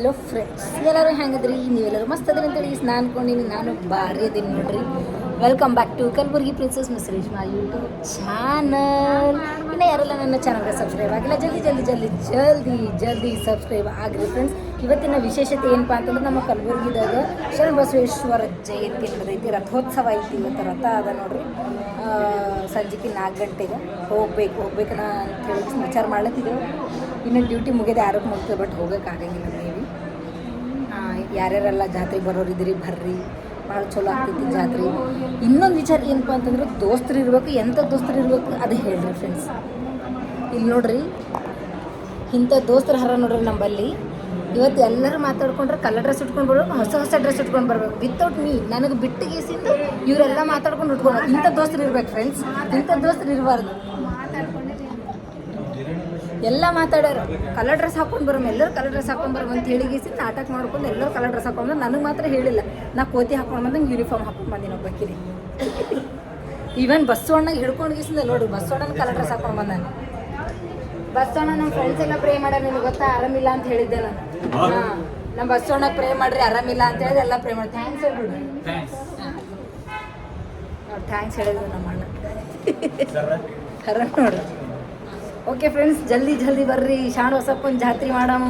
Hello friends ಎಲ್ಲರೂ ಹೆಂಗದ್ರಿ? ನೀವೆಲ್ಲರೂ ಮಸ್ತ್ ಅದ್ರಿ ಅಂತೇಳಿ ನಾನು ಅನ್ಕೊಂಡಿನಿ ನಾನು ಭಾರಿ ಅದೀನಿ ನೋಡ್ರಿ. Welcome back to Kalburgi princess miss Reshma YouTube channel ಇನ್ನು ಯಾರೆಲ್ಲ ನನ್ನ ಚಾನಲ್ಗೆ ಸಬ್ಸ್ಕ್ರೈಬ್ ಆಗಿಲ್ಲ, ಜಲ್ದಿ ಜಲ್ದಿ ಜಲ್ದಿ ಜಲ್ದಿ ಜಲ್ದಿ ಸಬ್ಸ್ಕ್ರೈಬ್ ಆಗಿರಿ ಫ್ರೆಂಡ್ಸ್ ಇವತ್ತಿನ ವಿಶೇಷತೆ ಏನಪ್ಪ ಅಂತಂದ್ರೆ ನಮ್ಮ ಕಲಬುರ್ಗಿದಾಗ ಶರಣ ಬಸವೇಶ್ವರ ಜಯಂತಿ ನಡೆದೈತಿ ರಥೋತ್ಸವ ಐತಿ. ಇವತ್ತು ರಥ ಅದ ನೋಡ್ರಿ. ಸಂಜೆಗೆ ನಾಲ್ಕು ಗಂಟೆಗೆ ಹೋಗ್ಬೇಕು. ಹೋಗ್ಬೇಕನ್ನ ಅಂತ ಹೇಳಿ ವಿಚಾರ ಮಾಡ್ಲತ್ತಿದ್ದೆವು. ಇನ್ನು ಡ್ಯೂಟಿ ಮುಗಿದ ಆರೋಗ್ಯ ಮುಗ್ತದೆ ಬಟ್ ಹೋಗೋಕ್ಕಾಗಂಗಿಲ್ಲ ಮೇಬಿ ಯಾರ್ಯಾರೆಲ್ಲ ಜಾತ್ರೆಗೆ ಬರೋರಿದ್ದೀರಿ ಬರ್ರಿ. ಭಾಳ ಚಲೋ ಆಗ್ತೈತಿ ಜಾತ್ರೆ. ಇನ್ನೊಂದು ವಿಚಾರ ಏನಪ್ಪ ಅಂತಂದ್ರೆ, ದೋಸ್ತರು ಇರ್ಬೇಕು ಎಂಥ ದೋಸ್ತರು ಇರ್ಬೇಕು, ಅದು ಹೇಳ್ರಿ ಫ್ರೆಂಡ್ಸ್ ಇಲ್ಲಿ ನೋಡ್ರಿ ಇಂಥ ದೋಸ್ತರ ಹರ ನೋಡ್ರಿ ನಂಬಲ್ಲಿ ಇವತ್ತು ಎಲ್ಲರೂ ಮಾತಾಡ್ಕೊಂಡ್ರೆ ಕಲರ್ ಡ್ರೆಸ್ ಉಟ್ಕೊಂಡು ಬರ್ಬೇಕು, ಹೊಸ ಹೊಸ ಡ್ರೆಸ್ ಉಟ್ಕೊಂಡು ಬರ್ಬೇಕು. ವಿತೌಟ್ ಮೀ ನನಗೆ ಬಿಟ್ಟು ಗೀಸಿಂದ ಇವರೆಲ್ಲ ಮಾತಾಡ್ಕೊಂಡು ಉಟ್ಕೊಂಡು ಇಂಥ ದೋಸ್ತರು ಇರ್ಬೇಕು ಫ್ರೆಂಡ್ಸ್ ಇಂಥ ದೋಸ್ತರು ಇರಬಾರ್ದು. ಎಲ್ಲ ಮಾತಾಡೋರು ಕಲರ್ ಡ್ರೆಸ್ ಹಾಕೊಂಡು ಬರೋ ಎಲ್ಲರೂ ಕಲರ್ ಡ್ರೆಸ್ ಹಾಕೊಂಡು ಬರೋ ಅಂತ ಹೇಳಿ ಗೀಸಿ ನಾಟಕ ಮಾಡ್ಕೊಂಡು ಎಲ್ಲರೂ ಕಲರ್ ಡ್ರೆಸ್ ಹಾಕೊಂಡು ನನಗೆ ಮಾತ್ರ ಹೇಳಿಲ್ಲ. ನಾ ಕೋತಿ ಹಾಕೊಂಡು ಬಂದಂಗೆ ಯೂನಿಫಾರ್ಮ್ ಹಾಕೊಂಡು ಬಂದಿನ ಒಬ್ಬಾಕಿರಿ ಈವನ್ ಬಸವಣ್ಣಗೆ ಹಿಡ್ಕೊಂಡು ಗೀಸಿಂದ ನೋಡು ಬಸವಣ್ಣನ ಕಲರ್ ಡ್ರೆಸ್ ಹಾಕೊಂಡು ಬಂದಾನೆ ಬಸವಣ್ಣ ನಮ್ಮ ಫ್ರೆಂಡ್ಸ್ ಎಲ್ಲ ಪ್ರೇ ಮಾಡ್ಯಾರ ನಿಮ್ಗೆ ಗೊತ್ತಾ? ಆರಾಮಿಲ್ಲ ಅಂತ ಹೇಳಿದ್ದೆ ನಾನು. ಹಾಂ. ನಮ್ಮ ಬಸವಣ್ಣ ಪ್ರೇ ಮಾಡ್ರಿ ಆರಾಮಿಲ್ಲ ಅಂತ ಹೇಳಿದ್ರೆ ಎಲ್ಲ ಪ್ರೇ ಮಾಡಿ ಥ್ಯಾಂಕ್ಸ್ ಹೇಳ್ಬಿಡ್ರಿ ಥ್ಯಾಂಕ್ಸ್ ಹೇಳಿದ್ರು ನಮ್ಮ ಅಣ್ಣ ಕರ ನೋಡ್ರಿ ಓಕೆ ಫ್ರೆಂಡ್ಸ್ ಜಲ್ದಿ ಜಲ್ದಿ ಬರ್ರಿ ಶಾಣ ಹೊಸಪ್ಪನ ಜಾತ್ರೆ ಮಾಡಮ್